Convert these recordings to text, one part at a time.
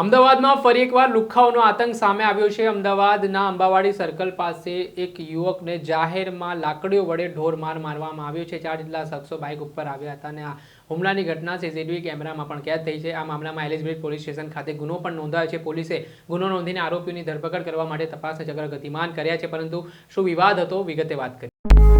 અમદાવાદમાં ફરી એકવાર લુખ્ખાઓનો આતંક સામે આવ્યો છે. અમદાવાદના અંબાવાડી સર્કલ પાસે એક યુવકને જાહેરમાં લાકડીઓ વડે ઢોર માર મારવામાં આવ્યો છે. ચાર જેટલા શખ્સો બાઇક ઉપર આવ્યા હતા અને આ હુમલાની ઘટના સીસીટીવી કેમેરામાં પણ કેદ થઈ છે. આ મામલામાં એલિઝબેથ પોલીસ સ્ટેશન ખાતે ગુનો પણ નોંધાયો છે. પોલીસે ગુનો નોંધીને આરોપીઓની ધરપકડ કરવા માટે તપાસના ચક્ર ગતિમાન કર્યા છે. પરંતુ શું વિવાદ હતો? વિગતે વાત કરી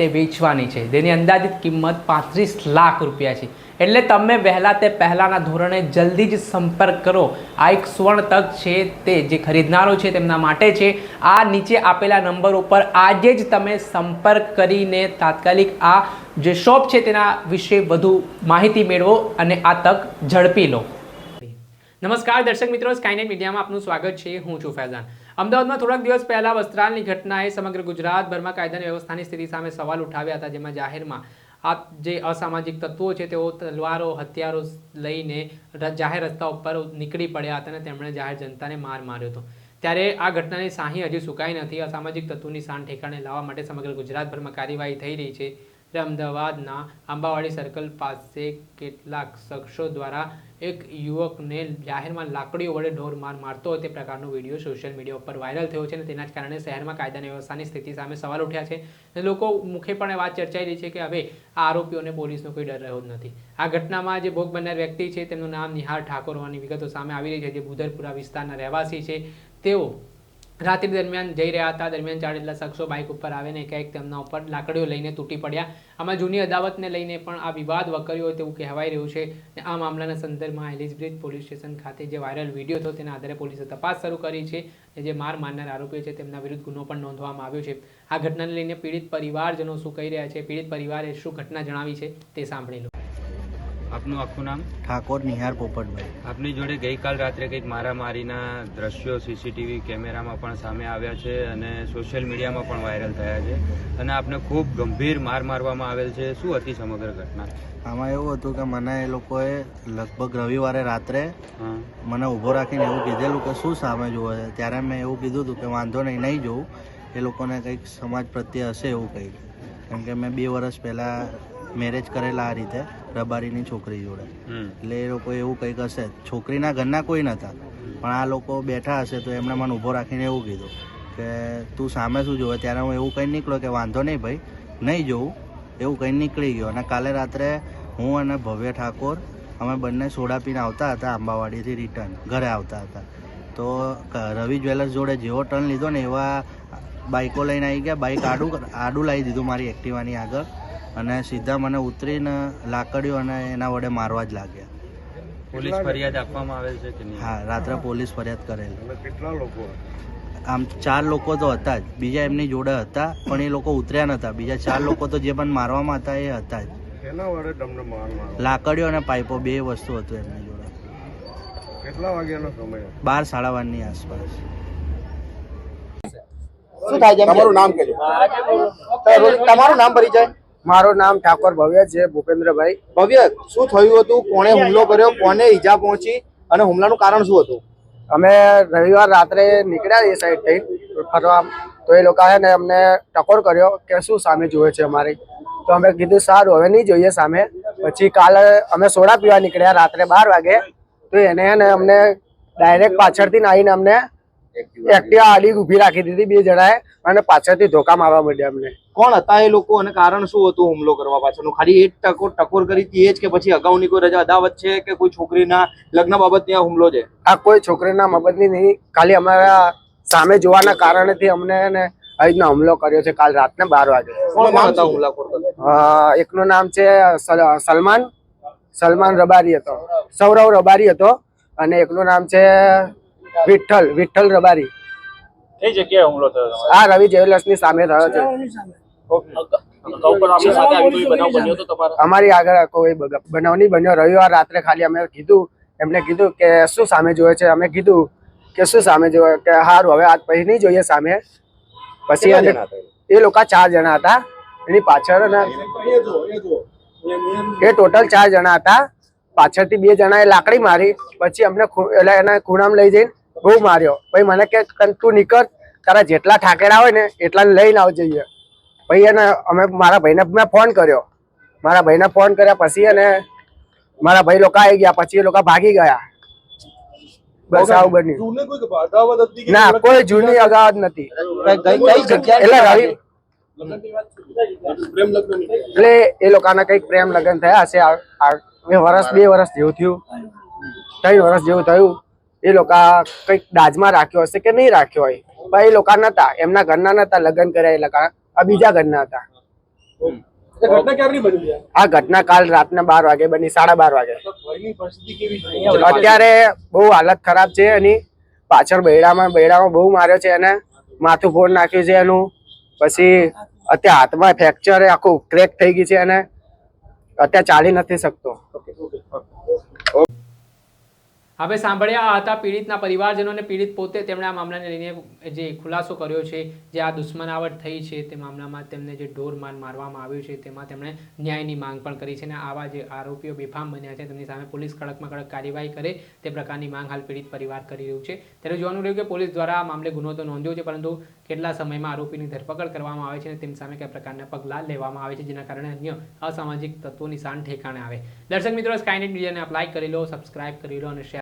તે વેચવાની છે. તેની અંદાજિત કિંમત પાંત્રીસ લાખ રૂપિયા છે. એટલે તમે વહેલા તે પહેલાંના ધોરણે જલ્દી જ સંપર્ક કરો. આ એક સુવર્ણ તક છે તે જે ખરીદનારો છે તેમના માટે છે. આ નીચે આપેલા નંબર ઉપર આજે જ તમે સંપર્ક કરીને તાત્કાલિક આ જે શોપ છે તેના વિશે વધુ માહિતી મેળવો અને આ તક ઝડપી લો. નમસ્કાર દર્શક મિત્રો સ્કાયનેટ મીડિયામાં આપનું સ્વાગત છે. હું છું ફૈઝાન. અમદાવાદમાં થોડાક દિવસ પહેલા વસ્ત્રાલની ઘટનાએ સમગ્ર ગુજરાતભરમાં કાયદાની વ્યવસ્થાની સ્થિતિ સામે સવાલ ઉઠાવ્યા હતા, જેમાં જાહેરમાં આ જે અસામાજિક તત્વો છે, તેઓ તલવારો, હથિયારો લઈને જાહેર રસ્તા ઉપર નીકળી પડ્યા હતા અને તેમણે જાહેર જનતાને માર માર્યો હતો. ત્યારે આ ઘટનાની સાહી હજી સુકાઈ નથી. અસામાજિક તત્વોની શાન ઠેકાણે લાવવા માટે સમગ્ર ગુજરાતભરમાં કાર્યવાહી થઈ રહી છે. ત્યારે અમદાવાદના આંબાવાડી સર્કલ પાસે કેટલાક શખ્સો દ્વારા એક યુવકને જાહેરમાં લાકડીઓ વડે ઢોર માર મારતો તે પ્રકારનો વીડિયો સોશિયલ મીડિયા ઉપર વાયરલ થયો છે અને તેના જ કારણે શહેરમાં કાયદાની વ્યવસ્થાની સ્થિતિ સામે સવાલ ઉઠ્યા છે. અને લોકો મુખે પણ એ વાત ચર્ચાઈ રહી છે કે હવે આ આરોપીઓને પોલીસનો કોઈ ડર રહ્યો જ નથી. આ ઘટનામાં જે ભોગ બનનાર વ્યક્તિ છે તેમનું નામ નિહાર ઠાકોર હોવાની વિગતો સામે આવી રહી છે. જે બુધરપુરા વિસ્તારના રહેવાસી છે. તેઓ રાત્રિ દરમિયાન જઈ રહ્યા હતા. દરમિયાન ચાર જેટલા શખ્સો બાઇક ઉપર આવીને ક્યાંક તેમના ઉપર લાકડીઓ લઈને તૂટી પડ્યા. આમાં જૂની અદાવતને લઈને પણ આ વિવાદ વકર્યો તેવું કહેવાઈ રહ્યું છે આ મામલાના સંદર્ભમાં એલિઝબ્રિજ પોલીસ સ્ટેશન ખાતે જે વાયરલ વીડિયો હતો તેના આધારે પોલીસે તપાસ શરૂ કરી છે જે માર મારનાર આરોપીઓ છે તેમના વિરુદ્ધ ગુનો પણ નોંધવામાં આવ્યો છે. આ ઘટનાને લઈને પીડિત પરિવારજનો શું કહી રહ્યા છે? પીડિત પરિવારે શું ઘટના જણાવી છે તે સાંભળી લો. આપનું આખું નામ? ઠાકોર નિહાર પોપટભાઈ. આપની જોડે ગઈકાલ રાત્રે કંઈક મારામારીના દ્રશ્યો સીસીટીવી કેમેરામાં પણ સામે આવ્યા છે અને સોશિયલ મીડિયામાં પણ વાયરલ થયા છે અને આપને ખૂબ ગંભીર માર મારવામાં આવેલ છે. શું હતી સમગ્ર ઘટના? આમાં એવું હતું કે મને એ લોકોએ લગભગ રવિવારે રાત્રે મને ઊભો રાખીને એવું કીધેલું કે શું સામે જોવે છે? ત્યારે મેં એવું કીધું હતું કે વાંધો નહીં નહીં જોઉં. એ લોકોને કંઈક સમાજ પ્રત્યે હશે એવું કંઈક કેમ કે મેં બે વર્ષ પહેલાં મેરેજ કરેલા આ રીતે. રબારીની છોકરી જોડે. એટલે એ લોકો એવું કંઈક હશે. છોકરીના ઘરના કોઈ નહોતા પણ આ લોકો બેઠા હશે તો એમણે મને ઊભો રાખીને એવું કીધું કે તું સામે શું જોવે? ત્યારે હું એવું કંઈ નીકળ્યો કે વાંધો નહીં ભાઈ નહીં જોઉં. એવું કંઈ નીકળી ગયો. અને કાલે રાત્રે હું અને ભવ્ય ઠાકોર અમે બંને સોડા પીને આવતા હતા આંબાવાડીથી રિટર્ન ઘરે આવતા હતા. તો રવિ જ્વેલર્સ જોડે જેવો ટર્ન લીધો ને એવા બાઇકો લઈને આવી ગયા. બાઇક આડું આડું લાવી દીધું મારી એક્ટિવાની આગળ. અને સીધા મને ઉતરીને લાકડીઓ અને એના વડે મારવા જ લાગ્યા. પોલીસ ફરિયાદ આપવામાં આવેલ છે કે નહીં? હા રાત્રે પોલીસ ફરિયાદ કરેલી. કેટલા લોકો આમ ચાર લોકો તો હતા જ. બીજા એમની જોડે હતા પણ એ લોકો ઉતર્યા નતા. બીજા ચાર લોકો તો જે પણ મારવામાં હતા એ હતા જ. લાકડીઓ અને પાઇપો બે વસ્તુ હતું એમની જોડે. કેટલા વાગ્યાનો સમય બાર સાડા બારની આસપાસ. શું થાય? છે તમારું નામ કહેજો. તમારું નામ પરિચય? મારું નામ ઠાકોર ભવ્ય છે ભૂપેન્દ્રભાઈ. ભવ્ય શું થયું હતું? કોણે હુમલો કર્યો? કોને ઈજા પહોંચી? અને હુમલાનું કારણ શું હતું? અમે રવિવાર રાત્રે નીકળ્યા એ સાઈડ થઈ ફરવા. તો એ લોકોએ ને અમને ટકોર કર્યો કે શું સામે જોવે છે અમારી. તો અમે કીધું સારું હવે નહીં જોઈએ સામે. પછી કાલે અમે સોડા પીવા નીકળ્યા રાત્રે બાર વાગે. તો એને અમને ડાયરેક્ટ પાછળથી આવીને અમને એક્ટિવા આડી ઊભી રાખી દીધી બે જણાએ અને પાછળથી ધોકા મારવા માંડ્યા અમને. કોણ હતા એ લોકો અને કારણ શું હતું હુમલો કરવા પાછળનું? ખાલી એ જ ટકોર ટકોર કરી હતી એ જ કે પછી અગાઉની કોઈ રજા અદાવત છે કે કોઈ છોકરીના લગ્ન બાબતની આ હુમલો છે? આ કોઈ છોકરીના મગજની નહીં. ખાલી અમારા સામે જોવાના કારણેથી અમને ને રીતના હુમલો કર્યો છે કાલ રાતને બાર વાગે. એકનું નામ છે સલમાન. સલમાન રબારી હતો. સૌરવ રબારી હતો અને એકનું નામ છે વિઠ્ઠલ વિઠ્ઠલ રબારી. કઈ જગ્યાએ હુમલો થયો આ રવિ જ્વેલર્સની સામે થયો છે. અમારી આગળ કોઈ બનાવ નહીં બન્યો. રવિવાર રાત્રે ખાલી અમે કીધું એમને કીધું કે શું સામે જોયે છે. અમે કીધું કે શું સામે જોવે? કે સારું હવે આજ પછી નહીં જોઈએ સામે. પછી જણા એ? એ લોકો ચાર જણા હતા. એની પાછળ એ ટોટલ ચાર જણા હતા. પાછળથી બે જણાએ લાકડી મારી. પછી અમને એટલે એના ખૂણામાં લઈ જઈને બહુ માર્યો. પછી મને કે તું નીકળ. તારા જેટલા ઠાકેરા હોય ને એટલા લઈને આવ જઈએ પછી એને અમે મારા ભાઈને મેં ફોન કર્યો. મારા ભાઈને ફોન કર્યા પછી એને મારા ભાઈ લોકો આવી ગયા. પછી એ લોકો ભાગી ગયા. બસ આવું બન્યું. ના કોઈ જૂની અગાવત નથી. કઈ કઈ જગ્યાએ એટલે રવિ એટલે એ લોકોના કંઈક પ્રેમ લગ્ન થયા હશે. વર્ષ બે વર્ષ જેવું થયું. ત્રણ વર્ષ જેવું થયું. એ લોકો કંઈક દાજમાં રાખ્યો હશે કે નહીં રાખ્યો હોય? પણ એ લોકો નતા એમના ઘરના નતા લગ્ન કર્યા એ લોકો. આ બીજા ઘરના હતા. આ? ઘટના કાલ રાતના બાર વાગે બની સાડા બાર વાગે. અત્યારે બહુ હાલત ખરાબ છે એની. પાછળ બૈડામાં બૈડામાં બહુ માર્યો છે એને. માથું ફોડ નાખ્યું છે એનું. પછી અત્યારે હાથમાં ફ્રેક્ચર આખું ક્રેક થઈ ગઈ છે એને. અત્યારે ચાલી નથી શકતો. હવે સાંભળ્યા હતા પીડિતના પરિવારજનો અને પીડિત પોતે તેમણે આ મામલાને લઈને જે ખુલાસો કર્યો છે, જે આ દુશ્મનાવટ થઈ છે, તે મામલામાં તેમને જે ઢોર માર મારવામાં આવ્યું છે, તેમાં તેમણે ન્યાયની માંગ પણ કરી છે અને આવા જે આરોપીઓ બેફામ બન્યા છે, તેમની સામે પોલીસ કડકમાં કડક કાર્યવાહી કરે, તે પ્રકારની માંગ હાલ પીડિત પરિવાર કરી રહ્યું છે. ત્યારે જોવાનું રહ્યું કે પોલીસ દ્વારા આ મામલે ગુનો તો નોંધ્યો છે, પરંતુ કેટલા સમયમાં આરોપીની ધરપકડ કરવામાં આવે છે અને તેમની સામે કયા પ્રકારના પગલાં લેવામાં આવે છે, જેના કારણે અન્ય અસામાજિક તત્વોની શાન ઠેકાણે આવે. દર્શક મિત્રો સ્કાયનેટ મીડિયાને આપ લાઈક કરી લો સબસ્ક્રાઇબ કરી લો અને શેર